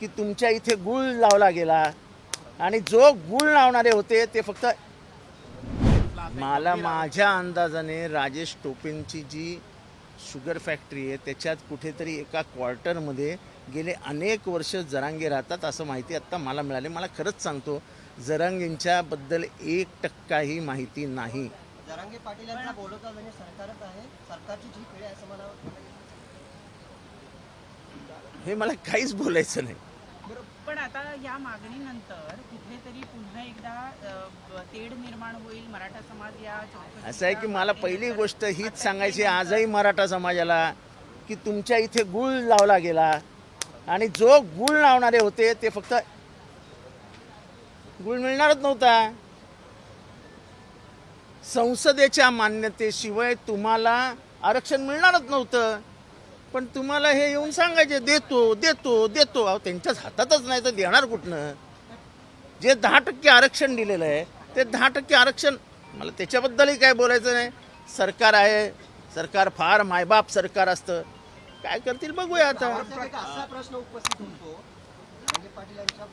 की तुमच्या इथे गुळ लावला गेला. आणि जो गुळ लावणारे होते ते फक्त मला माझ्या अंदाजाने राजेश टोपेंची जी शुगर फॅक्टरी आहे त्याच्यात कुठेतरी एका क्वार्टरमध्ये गेले अनेक वर्ष जरांगे राहतात असं माहिती आत्ता मला मिळाले. मला खरंच सांगतो जरांगेंच्याबद्दल एक टक्काही माहिती नाही. जरांगे पाटील यांचा बोलवता म्हणजे सरकारच आहे. सरकारची जी पिढी आहे असं मला हे मला काहीच बोलायचं नाही. पण आता या मागणीनंतर कुठेतरी पुन्हा एकदा तेढ निर्माण होईल. मराठा समाज या असं आहे की मला पहिली गोष्ट हीच सांगायची आजही मराठा समाजाला की तुमच्या इथे गुळ लावला गेला आणि जो गुळ लावणारे होते ते फक्त गुळ मिळणारच नव्हता. संसदेच्या मान्यतेशिवाय तुम्हाला आरक्षण मिळणारच नव्हतं. पण तुम्हाला हे येऊन सांगायचे देतो देतो देतो. अहो त्यांच्याच हातातच नाही तर देणार कुठनं? जे दहा टक्के आरक्षण दिलेलं आहे ते दहा टक्के आरक्षण मला त्याच्याबद्दलही काय बोलायचं नाही. सरकार आहे सरकार फार मायबाप सरकार असतं. काय करतील बघूया आता. असा प्रश्न उपस्थित होतो. पाटील यांच्या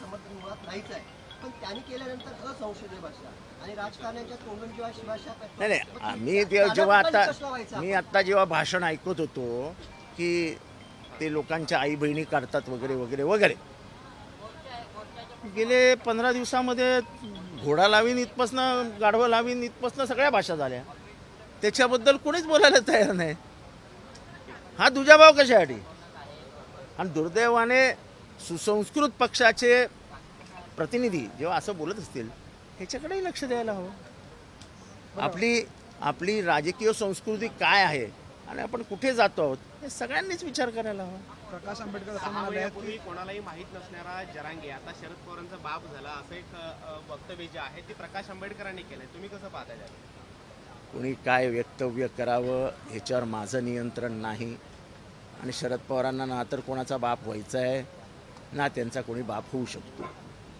समर्थन मुळात नाहीच आहे. पण त्यांनी केल्यानंतर असंसदीय भाषा आणि राजकारण्याच्या तोंडून जेव्हा शिवाशा नाही नाही मी ते जेव्हा आता मी आत्ता जेव्हा भाषण ऐकत होतो की ते लोकांच्या आई बहिणी काढतात वगैरे वगैरे वगैरे. गेले पंधरा दिवसामध्ये घोडा लावीन इथपासनं गाढवं लावीन इथपासनं सगळ्या भाषा झाल्या. त्याच्याबद्दल कोणीच बोलायला तयार नाही. हा दुजाभाव कशासाठी? आणि दुर्दैवाने सुसंस्कृत पक्षाचे प्रतिनिधी जेव्हा असं बोलत असतील ह्याच्याकडेही लक्ष द्यायला हवं. आपली आपली राजकीय संस्कृती काय आहे आणि आपण कुठे जातो आहोत हे सगळ्यांनीच विचार करायला हवा. प्रकाश आंबेडकर असं म्हणाले की कोणालाही माहीत नसणारा जरांगे आता शरद पवारांचा बाप झाला असं एक अ, वक्तव्य जे आहे ते प्रकाश आंबेडकरांनी केलंय. तुम्ही कसं पाहता त्याला कोणी काय वक्तव्य करावं ह्याच्यावर माझं नियंत्रण नाही. आणि शरद पवारांना ना तर कोणाचा बाप व्हायचा आहे ना त्यांचा कोणी बाप होऊ शकतो.